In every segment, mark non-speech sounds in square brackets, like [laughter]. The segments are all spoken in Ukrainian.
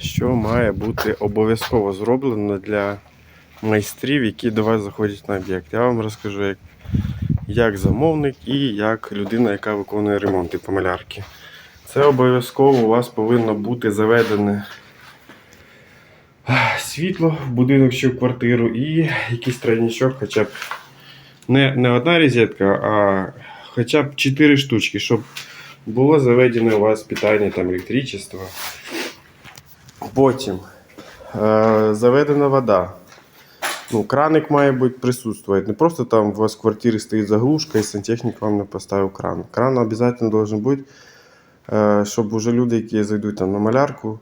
що має бути обов'язково зроблено для майстрів, які до вас заходять на об'єкт. Я вам розкажу, як, як замовник і як людина, яка виконує ремонти по малярки. Це обов'язково у вас повинно бути заведене світло в будинок чи в квартиру і якийсь тройничок, хоча б не, не одна розетка, а хоча б 4 штучки, щоб було заведено у вас питання там електричество. Потім е, заведена вода. Ну, краник має бути присутствувати. Не просто там у вас в квартирі стоїть заглушка і сантехнік вам не поставив кран. Кран обов'язково должен бути, е, щоб уже люди, які зайдуть там на малярку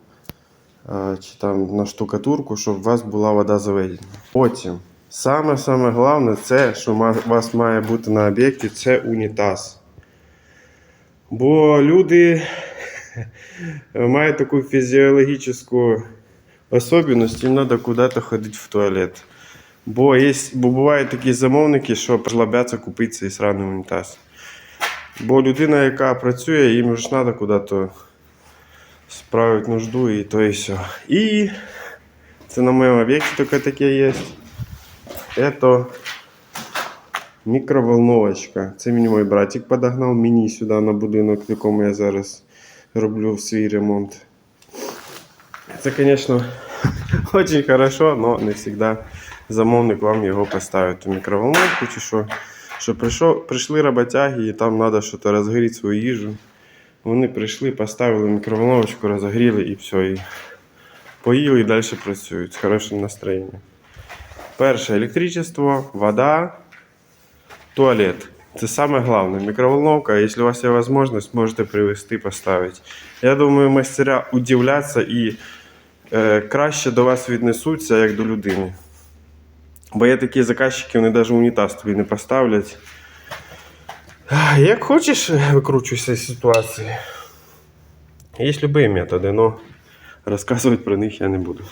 е, чи там на штукатурку, щоб у вас була вода заведена. Потім, саме-саме головне, це, що у вас має бути на об'єкті, це унітаз. Бо люди мають таку фізіологічну особливість, їм треба куди-то ходити в туалет. Бо, є, бо бувають такі замовники, що прилабляться купити цей сраний унітаз. Бо людина, яка працює, їм ж треба куди-то справити нужду і то і все. І це на моєму об'єкті тільки таке є. Это мікроволновочка. Це мені мій братик подогнав мені сюди на будинок, в якому я зараз роблю свій ремонт. Це, звісно, дуже [laughs] хорошо, але не завжди замовник вам його поставить у мікроволновку чи що. Що прийшов, прийшли роботяги і там треба щось розгріти свою їжу. Вони прийшли, поставили мікроволновочку, розогріли і все. І поїли і далі працюють з хорошим настроєнням. Перше електричество, вода, туалет. Це саме головне. Мікроволновка, якщо у вас є можливість, можете привезти, поставити. Я думаю, мастера удивляться і е, краще до вас віднесуться, як до людини. Бо є такі заказчики, вони навіть унітаз тобі не поставлять. Як хочеш, викручуйся з ситуації. Є будь-які методи, але розказувати про них я не буду.